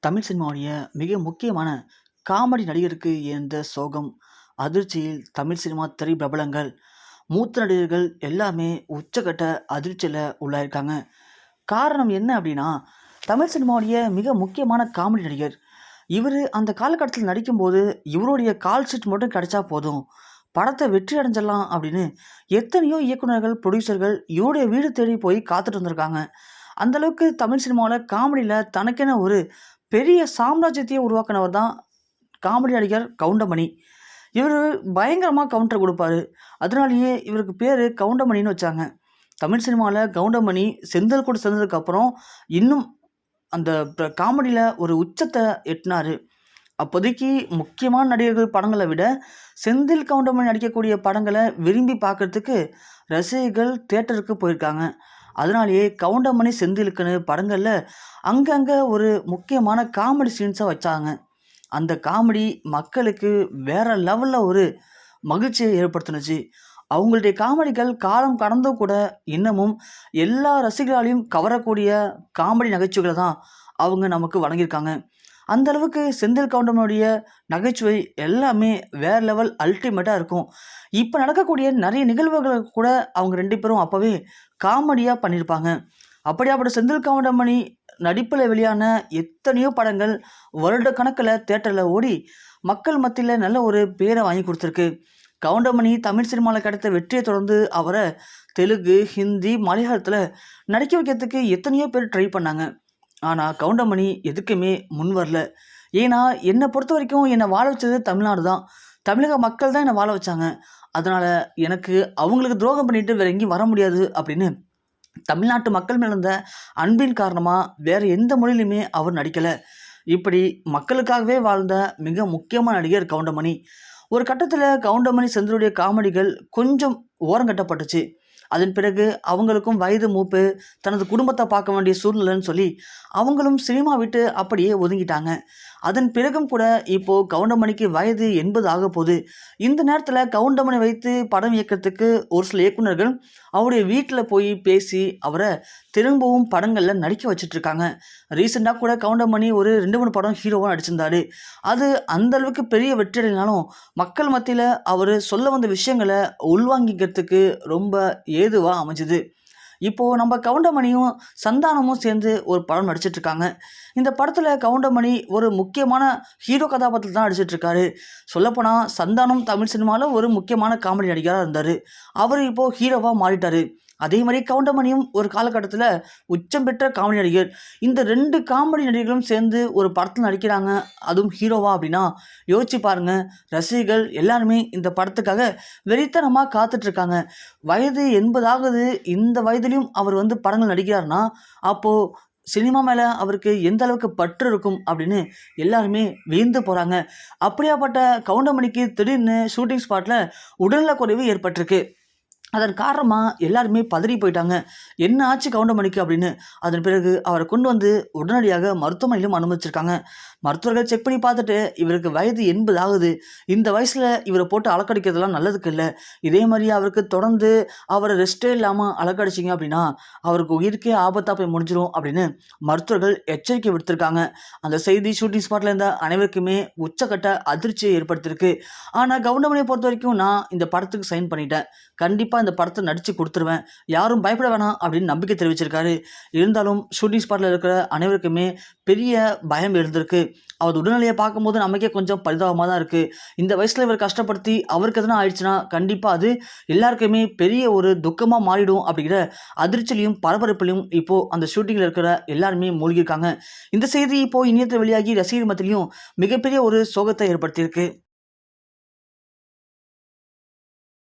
தமிழ் சினிமாவுடைய மிக முக்கியமான காமெடி நடிகருக்கு இருந்த சோகம், அதிர்ச்சியில் தமிழ் சினிமா திரை பிரபலங்கள், மூத்த நடிகர்கள் எல்லாமே உச்சக்கட்ட அதிர்ச்சியில் உள்ளாயிருக்காங்க. காரணம் என்ன அப்படின்னா தமிழ் சினிமாவுடைய மிக முக்கியமான காமெடி நடிகர். இவர் அந்த காலகட்டத்தில் நடிக்கும்போது, இவருடைய கால் ஷீட் மட்டும் கிடைச்சா போதும். படத்தை வெற்றி அடைஞ்சிடலாம் அப்படின்னு எத்தனையோ இயக்குனர்கள், ப்ரொடியூசர்கள் இவருடைய வீடு தேடி போய் காத்துட்டு வந்திருக்காங்க அந்தளவுக்கு தமிழ் சினிமாவில் காமெடியில் தனக்கென ஒரு பெரிய சாம்ராஜ்யத்தையே உருவாக்குனவர் தான் காமெடி நடிகர் கவுண்டமணி. இவர் பயங்கரமாக கவுண்டர் கொடுப்பார் அதனாலேயே இவருக்கு பேர் கவுண்டமணின்னு வச்சாங்க. தமிழ் சினிமாவில் கவுண்டமணி செந்தில் கூட சேர்ந்ததுக்கப்புறம் இன்னும் அந்த காமெடியில் ஒரு உச்சத்தை எட்டினார் அப்போதைக்கு முக்கியமான நடிகர்கள் படங்களை விட, செந்தில் கவுண்டமணி நடிக்கக்கூடிய படங்களை விரும்பி பார்க்கறதுக்கு ரசிகர்கள் தேட்டருக்கு போயிருக்காங்க. அதனாலேயே கவுண்டமணி, செந்திலுக்குன்னு படங்களில் அங்கங்கே ஒரு முக்கியமான காமெடி சீன்ஸாக வச்சாங்க. அந்த காமெடி மக்களுக்கு வேற லெவலில் ஒரு மகிழ்ச்சியை ஏற்படுத்துனுச்சு. அவங்களுடைய காமெடிகள் காலம் கடந்தும் கூட இன்னமும் எல்லா ரசிகர்களாலையும் கவரக்கூடிய காமெடி நகைச்சுவைகளை தான் அவங்க நமக்கு வழங்கியிருக்காங்க. அந்த அளவுக்கு செந்தில் கவுண்டமனுடைய நகைச்சுவை எல்லாமே வேற லெவல் அல்டிமேட்டாக இருக்கும். இப்போ நடக்கக்கூடிய நிறைய நிகழ்வுகளை கூட அவங்க ரெண்டு பேரும் அப்போவே காமெடியாக பண்ணியிருப்பாங்க. அப்படியாப்பட்ட செந்தில் கவுண்டமணி நடிப்பில் வெளியான எத்தனையோ படங்கள் வருட கணக்கில் தேட்டரில் ஓடி, மக்கள் மத்தியில் நல்ல ஒரு பேரை வாங்கி கொடுத்துருக்கு கவுண்டமணி தமிழ் சினிமாவில் கிடைத்த வெற்றியை தொடர்ந்து அவரை தெலுங்கு, ஹிந்தி, மலையாளத்தில் நடிக்க வைக்கிறதுக்கு எத்தனையோ பேர் ட்ரை பண்ணாங்க. ஆனால் கவுண்டமணி எதுக்குமே முன் வரல. ஏன்னா, பொறுத்த வரைக்கும் என்னை வாழ வச்சது தமிழ்நாடு தான். தமிழக மக்கள் தான் என்னை வாழ வச்சாங்க. அதனால் எனக்கு அவங்களுக்கு துரோகம் பண்ணிட்டு வேற எங்கேயும் வர முடியாது அப்படின்னு தமிழ்நாட்டு மக்கள் மேல இருந்த அன்பின் காரணமாக வேறு எந்த மொழியிலுமே அவர் நடிக்கலை இப்படி மக்களுக்காகவே வாழ்ந்த மிக முக்கியமான நடிகர் கவுண்டமணி. ஒரு கட்டத்தில் கவுண்டமணி, செந்தருடைய காமெடிகள் கொஞ்சம் ஓரங்கட்டப்பட்டுச்சு. அதன் பிறகு அவங்களுக்கும் வயது மூப்பு, தனது குடும்பத்தை பார்க்க வேண்டிய சூழ்நிலைன்னு சொல்லி, அவங்களும் சினிமா விட்டு அப்படியே ஒதுங்கிட்டாங்க. அதன் பிறகும் கூட இப்போ கவுண்டமணிக்கு வயது 80 ஆகப்போது. இந்த நேரத்தில் கவுண்டமணி வைத்து படம் இயக்கறதுக்கு ஒரு சில இயக்குனர்கள் அவருடைய வீட்டில் போய் பேசி, அவரை திரும்பவும் படங்களில் நடிக்க வச்சிட்ருக்காங்க ரீசெண்டாக கூட கவுண்டமணி ஒரு 2, 3 படம் ஹீரோவாக நடிச்சிருந்தாரு. அது அந்தளவுக்கு பெரிய வெற்றி மக்கள் மத்தியில் அவர் சொல்ல வந்த விஷயங்களை உள்வாங்கிக்கிறதுக்கு ரொம்ப ஏதுவாக அமைஞ்சுது இப்போ நம்ம கவுண்டமணியும், சந்தானமும் சேர்ந்து ஒரு படம் நடிச்சிட்டுருக்காங்க. இந்த படத்தில் கவுண்டமணி ஒரு முக்கியமான ஹீரோ கதாபாத்திரத்தில் தான் நடிச்சிட்டுருக்காரு. சொல்லப்போனால் சந்தானம் தமிழ் சினிமாவில் ஒரு முக்கியமான காமெடி நடிகராக இருந்தார் அவர் இப்போ ஹீரோவாக மாறிட்டாரு. அதே மாதிரி கவுண்டமணியும் ஒரு காலகட்டத்தில் உச்சம் பெற்ற காமெடி நடிகர். இந்த ரெண்டு காமெடி நடிகர்களும் சேர்ந்து ஒரு படத்தில் நடிக்கிறாங்க. அதுவும் ஹீரோவா அப்படின்னா யோசிச்சு பாருங்க. ரசிகர்கள் எல்லாருமே இந்த படத்துக்காக வெறித்தனமாக காத்துட்ருக்காங்க. வயது எண்பதாகுது இந்த வயதுலையும் அவர் வந்து படங்கள் நடிக்கிறார்னா, அப்போது சினிமா மேலே அவருக்கு எந்த அளவுக்கு பற்று இருக்கும் அப்படின்னு எல்லாருமே வியந்து போகிறாங்க அப்படியாப்பட்ட கவுண்டமணிக்கு திடீர்னு ஷூட்டிங் ஸ்பாட்டில் உடல்நலக் குறைவு ஏற்பட்டிருக்கு. அதன் காரணமாக எல்லாருமே பதறி போயிட்டாங்க. என்ன ஆச்சு கவுண்டமணிக்கு அப்படின்னு அதன் பிறகு அவரை கொண்டு வந்து உடனடியாக மருத்துவமனையிலும் அனுமதிச்சிருக்காங்க. மருத்துவர்கள் செக் பண்ணி பார்த்துட்டு, இவருக்கு வயது 80 ஆகுது. இந்த வயசில் இவரை போட்டு அலக்கடிக்கிறதுலாம் நல்லதுக்கு இல்லை இதே மாதிரி அவருக்கு தொடர்ந்து அவரை ரெஸ்ட்டே இல்லாமல் அலக்கடிச்சிங்க அப்படின்னா அவருக்கு உயிருக்கே ஆபத்தாக போய் முடிஞ்சிடும் அப்படின்னு மருத்துவர்கள் எச்சரிக்கை விடுத்திருக்காங்க. அந்த செய்தி ஷூட்டிங் ஸ்பாட்டில் இருந்த அனைவருக்குமே உச்சக்கட்ட அதிர்ச்சியை ஏற்படுத்தியிருக்கு. ஆனால் கவுண்டமணியை பொறுத்த வரைக்கும் நான் இந்த படத்துக்கு சைன் பண்ணிட்டேன். கண்டிப்பாக இந்த படத்தை நடித்து கொடுத்துருவேன் யாரும் பயப்பட வேணாம் அப்படின்னு நம்பிக்கை தெரிவிச்சிருக்காரு. இருந்தாலும் ஷூட்டிங் ஸ்பாட்டில் இருக்கிற அனைவருக்குமே பெரிய பயம் இருந்திருக்கு. அவர் உடல்நிலையை பார்க்கும்போது நமக்கே கொஞ்சம் பரிதாபமாக தான் இருக்குது இந்த வயசில் இவர் கஷ்டப்படுத்தி அவருக்கு எதனா ஆயிடுச்சுன்னா கண்டிப்பாக அது எல்லாருக்குமே பெரிய ஒரு துக்கமாக மாறிடும் அப்படிங்கிற அதிர்ச்சியிலயும், பரபரப்புலையும் இப்போது அந்த ஷூட்டிங்கில் இருக்கிற எல்லாருமே மூழ்கியிருக்காங்க. இந்த செய்தி இப்போது இணையத்தில் வெளியாகி ரசிகர் மத்திலையும் மிகப்பெரிய ஒரு சோகத்தை ஏற்படுத்தியிருக்கு.